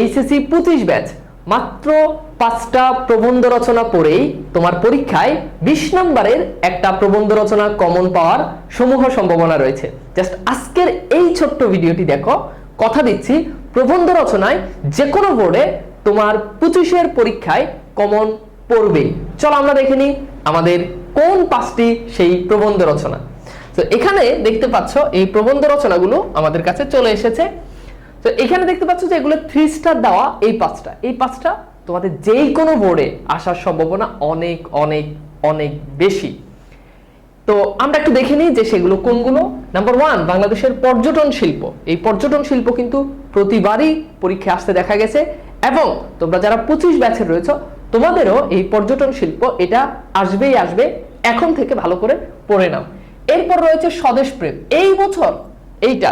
HSC পঁচিশ batch. মাত্র পাঁচটা প্রবন্ধ রচনা পড়েই তোমার পরীক্ষায় বিশ নম্বরের একটা প্রবন্ধ রচনা কমন পাওয়ার সমূহ সম্ভাবনা রয়েছে। জাস্ট আজকের এই ছোট্ট ভিডিওটি দেখো, কথা দিচ্ছি, প্রবন্ধ রচনায় যে কোনো বোর্ডে তোমার পঁচিশের পরীক্ষায় কমন পড়বে চলো আমরা দেখে নিই আমাদের কোন পাঁচটি সেই প্রবন্ধ রচনা। তো এখানে দেখতে পাচ্ছ এই প্রবন্ধ রচনাগুলো আমাদের কাছে চলে এসেছে। তো এখানে দেখতে পাচ্ছ যে এগুলো থ্রি স্টার দেওয়া এই পাঁচটা। এই পাঁচটা তোমাদের যেই কোনো বোর্ডে আসার সম্ভাবনা অনেক অনেক অনেক বেশি। তো আমরা একটু দেখে নিই যে সেগুলো কোনগুলো। নাম্বার ওয়ান বাংলাদেশের পর্যটন শিল্প। এই পর্যটন শিল্প কিন্তু প্রতিবারই পরীক্ষায় আসতে দেখা গেছে এবং তোমরা যারা পঁচিশ ব্যাচের রয়েছে, তোমাদেরও এই পর্যটন শিল্প এটা আসবেই আসবে। এখন থেকে ভালো করে পড়ে নাও। এরপর রয়েছে স্বদেশ প্রেম। এই বছর এইটা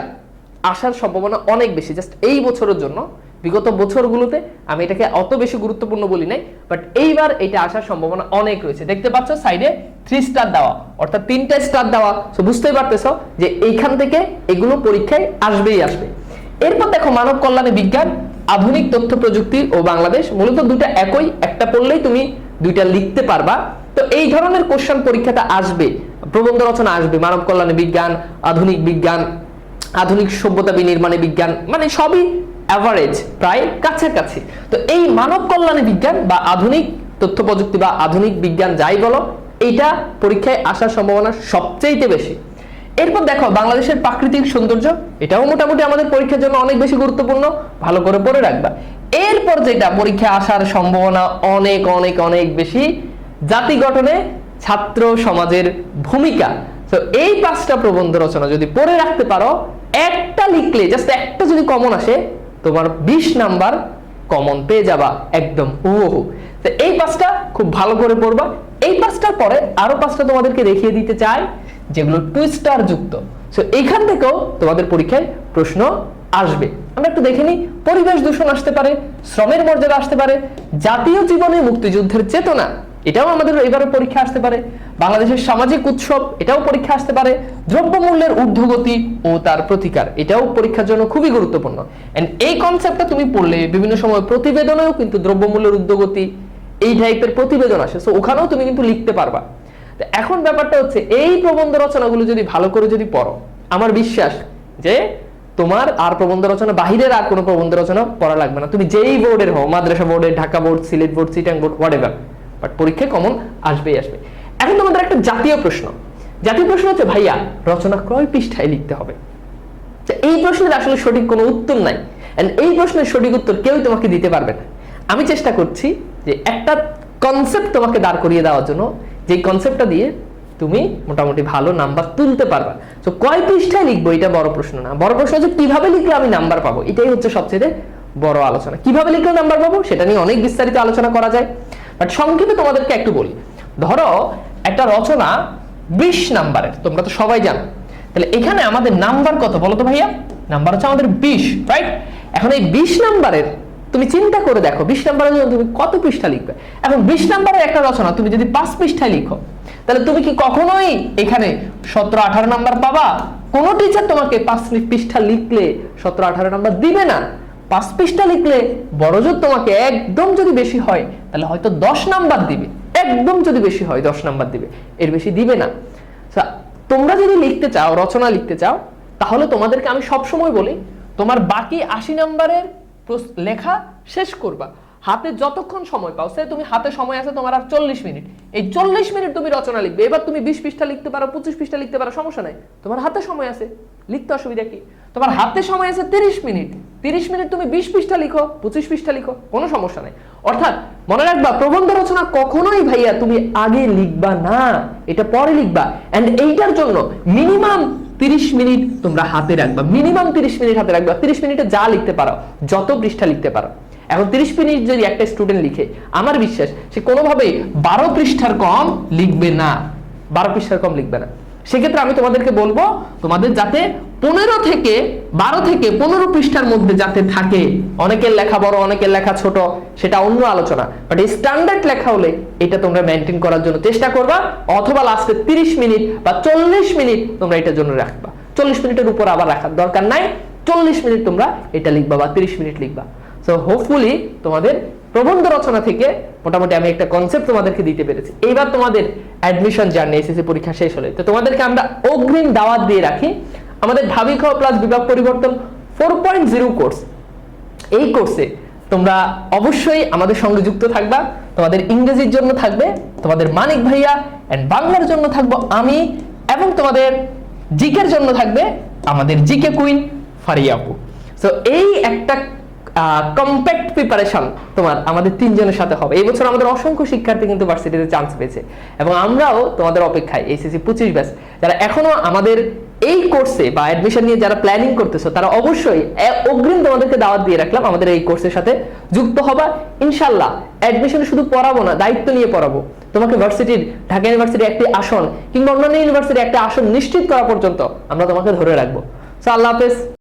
আসার সম্ভাবনা অনেক বেশি। জাস্ট এই বছরের জন্য, বিগত বছরগুলোতে আমি এটাকে অত বেশি গুরুত্বপূর্ণ বলি নাই বাট এইবার এটা আসার সম্ভাবনা অনেক রয়েছে। দেখতে পাচ্ছ সাইডে থ্রি স্টার দেওয়া, অর্থাৎ তিনটা স্টার দেওয়া। তো বুঝতেই পারতেছো যে এইখান থেকে এগুলো পরীক্ষায় আসবেই আসবে। এরপর দেখো মানব কল্যাণে বিজ্ঞান, আধুনিক তথ্য প্রযুক্তি ও বাংলাদেশ, মূলত দুটা একই, একটা পড়লেই তুমি দুইটা লিখতে পারবা। তো এই ধরনের কোশ্চেন পরীক্ষাটা আসবে, প্রবন্ধ রচনা আসবে, মানব কল্যাণে বিজ্ঞান, আধুনিক বিজ্ঞান আধুনিক সভ্যতা বিনির্মাণে বিজ্ঞান মানে সবই অ্যাভারেজ প্রায় কাছাকাছি। তো এই মানব কল্যাণে বিজ্ঞান বা আধুনিক তথ্য প্রযুক্তি বা আধুনিক বিজ্ঞান যাই বলো, এইটা পরীক্ষায় আসার সম্ভাবনা সবচেয়ে বেশি। এরপর দেখো, বাংলাদেশের প্রাকৃতিক সৌন্দর্য, এটাও মোটামুটি আমাদের পরীক্ষার জন্য অনেক বেশি গুরুত্বপূর্ণ, ভালো করে পড়ে রাখবা। এরপর যেটা, পরীক্ষায় আসার সম্ভাবনা অনেক অনেক অনেক বেশি, জাতি গঠনে ছাত্র সমাজের ভূমিকা। তো এই পাঁচটা প্রবন্ধ রচনা যদি পড়ে রাখতে পারো একটা লিখলে জাস্ট একটা যদি কমন আসে, তোমার বিশ নাম্বার কমন পেয়ে যাবা একদম হুবহু তো এই পাঁচটা খুব ভালো করে পড়বা। এই পাঁচটার পরে আরও পাঁচটা তোমাদেরকে দেখিয়ে দিতে চাই, যেগুলো টুইস্টার যুক্ত। সো এখান থেকেও তোমাদের পরীক্ষায় প্রশ্ন আসবে। আমরা একটু দেখে নিই, পরিবেশ দূষণ আসতে পারে, শ্রমের মর্যাদা আসতে পারে, জাতীয় জীবনে মুক্তিযুদ্ধের চেতনা এটাও আমাদের এবারে পরীক্ষা আসতে পারে। বাংলাদেশের সামাজিক উৎসব, এটাও পরীক্ষা আসতে পারে। দ্রব্যমূল্যের ঊর্ধ্বগতি ও তার প্রতিকার, এটাও পরীক্ষার জন্য খুবই গুরুত্বপূর্ণ। এন্ড এই কনসেপ্টটা তুমি পড়লে বিভিন্ন সময় প্রতিবেদনেও কিন্তু দ্রব্যমূল্যের ঊর্ধ্বগতি এই টাইপের প্রতিবেদন আসে। সো ওখানেও তুমি কিন্তু লিখতে পারবা। এখন ব্যাপারটা হচ্ছে, এই প্রবন্ধ রচনাগুলো যদি ভালো করে যদি পড়ো, আমার বিশ্বাস যে তোমার আর প্রবন্ধ রচনা, বাহিরের আর কোনো প্রবন্ধ রচনা পড়া লাগবে না। তুমি যেই বোর্ডের হও, মাদ্রাসা বোর্ডের, ঢাকা বোর্ড, সিলেট বোর্ড সিটাং বোর্ড হোয়াট বাট পরীক্ষায় কমন আসবেই আসবে। এখন তোমাদের একটা জাতীয় প্রশ্ন। জাতীয় প্রশ্ন হচ্ছে, ভাইয়া, রচনা কয় পৃষ্ঠায় লিখতে হবে। এই প্রশ্নের আসলে সঠিক কোনো উত্তর নাই। এই প্রশ্নের সঠিক উত্তর কেউই তোমাকে দিতে পারবে না। আমি চেষ্টা করছি যে একটা কনসেপ্ট তোমাকে দাঁড় করিয়ে দেওয়ার জন্য, যে কনসেপ্টটা দিয়ে তুমি মোটামুটি ভালো নাম্বার তুলতে পারবা। তো কয় পৃষ্ঠায় লিখব, এটা বড় প্রশ্ন না। বড় প্রশ্ন হচ্ছে, কীভাবে লিখলে আমি নাম্বার পাবো? এটাই হচ্ছে সবচেয়ে বড় আলোচনা। কীভাবে লিখলে নাম্বার পাবো? সেটা নিয়ে অনেক বিস্তারিত আলোচনা করা যায়। বাট সংক্ষেপে তোমাদেরকে একটু বলি। ধরো, একটা রচনা বিশ নাম্বারের, তোমরা তো সবাই জানো। তাহলে এখানে আমাদের নাম্বার কত বলো তো ভাইয়া? নাম্বার হচ্ছে আমাদের বিশ রাইট এখন এই বিশ নাম্বারের, তুমি চিন্তা করে দেখো, বিশ নাম্বারের জন্য তুমি কত পৃষ্ঠা লিখবে? এখন বিশ নাম্বারের একটা রচনা, তুমি যদি পাঁচ পৃষ্ঠায় লিখো, তাহলে তুমি কি কখনোই এখানে সতেরো, আঠারো নাম্বার পাবা? কোনো টিচার তোমাকে পাঁচ পৃষ্ঠা লিখলে সতেরো, আঠারো নাম্বার দিবে না। পাঁচ পৃষ্ঠা লিখলে বড় জোর তোমাকে একদম যদি বেশি হয় তাহলে হয়তো দশ নাম্বার দিবে। একদম যদি বেশি হয় দশ নাম্বার দিবে। এর বেশি দিবে না। আচ্ছা, তোমরা যদি লিখতে চাও রচনা লিখতে চাও তাহলে তোমাদেরকে আমি সবসময় বলি তোমার বাকি আশি নাম্বারের লেখা শেষ করবা। হাতে যতক্ষণ সময় পাও, সে তুমি হাতে সময় আছে তোমার আর চল্লিশ মিনিট। এই চল্লিশ মিনিট তুমি রচনা লিখবে। এবার তুমি বিশ পৃষ্ঠা লিখতে পারো, পঁচিশ পৃষ্ঠা লিখতে পারো, সমস্যা নাই। তোমার হাতে সময় আছে, লিখতে অসুবিধা কি? তোমার হাতে সময় আছে তিরিশ মিনিট। তিরিশ মিনিট তুমি বিশ পৃষ্ঠা লিখো, পঁচিশ পৃষ্ঠা লিখো, কোনো সমস্যা নাই। অর্থাৎ মনে রাখবা, প্রবন্ধ রচনা কখনোই ভাইয়া তুমি আগে লিখবা না, এটা পরে লিখবা। এন্ড এইটার জন্য মিনিমাম তিরিশ মিনিট তোমরা হাতে রাখবা। মিনিমাম তিরিশ মিনিট হাতে রাখবা। তিরিশ মিনিটে যা লিখতে পারো, যত পৃষ্ঠা লিখতে পারো। এখন তিরিশ মিনিট যদি একটা স্টুডেন্ট লিখে, আমার বিশ্বাস সে কোনোভাবেই বারো পৃষ্ঠার কম লিখবে না। বারো পৃষ্ঠার কম লিখবে না। সেক্ষেত্রে আমি তোমাদেরকে বলব, তোমাদের যাতে পনেরো থেকে বারো থেকে পনেরো পৃষ্ঠার মধ্যে যাতে থাকে। অনেকের লেখা বড়, অনেকের লেখা ছোট, সেটা অন্য আলোচনা। বাট এই স্ট্যান্ডার্ড লেখা হলে এটা তোমরা মেনটেন করার জন্য চেষ্টা করবা, অথবা লাস্টে তিরিশ মিনিট বা চল্লিশ মিনিট তোমরা এটার জন্য রাখবা। চল্লিশ মিনিটের উপর আবার রাখার দরকার নাই, চল্লিশ মিনিট তোমরা এটা লিখবা বা তিরিশ মিনিট লিখবা। সো হোপফুলি তোমাদের প্রবন্ধ রচনা থেকে মোটামুটি আমি একটা কনসেপ্ট তোমাদেরকে দিতে পেরেছি। এইবার তোমাদের অ্যাডমিশন জার্নি এসএসসি পরীক্ষা শেষ হলে। তো তোমাদেরকে আমরা অগ্রিম দাওয়াত দিয়ে রাখি। আমাদের খাওয়া প্লাস বিভাগ পরিবর্তন ফোর পয়েন্ট জিরো কোর্স এই কোর্সে তোমরা অবশ্যই আমাদের সঙ্গে যুক্ত থাকবা। তোমাদের ইংরেজির জন্য থাকবে, তোমাদের মানিক ভাইয়া এন্ড বাংলার জন্য থাকব আমি এবং তোমাদের জিকের জন্য থাকবে আমাদের জিকে কুইন ফারিয়া আপু। সো এই একটা কম্প্যাক্ট প্রিপারেশন তোমার আমাদের তিনজনের সাথে হবে। এই বছর আমাদের অসংখ্য শিক্ষার্থী কিন্তু ভার্সিটিতে চান্স পেয়েছে। এবং আমরাও তোমাদের অপেক্ষায় এইচএসসি পঁচিশ যারা এখনও আমাদের এই কোর্সে বা অ্যাডমিশন নিয়ে যারা প্ল্যানিং করতেছো, তারা অবশ্যই অগ্রিম তোমাদেরকে দাওয়াত দিয়ে রাখলাম, আমাদের এই কোর্সের সাথে যুক্ত হবা। ইনশাল্লাহ অ্যাডমিশনে শুধু পড়াবো না, দায়িত্ব নিয়ে পড়াবো। তোমাকে ভার্সিটির ঢাকা ইউনিভার্সিটির একটি আসন কিংবা অন্যান্য একটা আসন নিশ্চিত করা পর্যন্ত আমরা তোমাকে ধরে রাখব। সো আল্লাহ হাফেজ।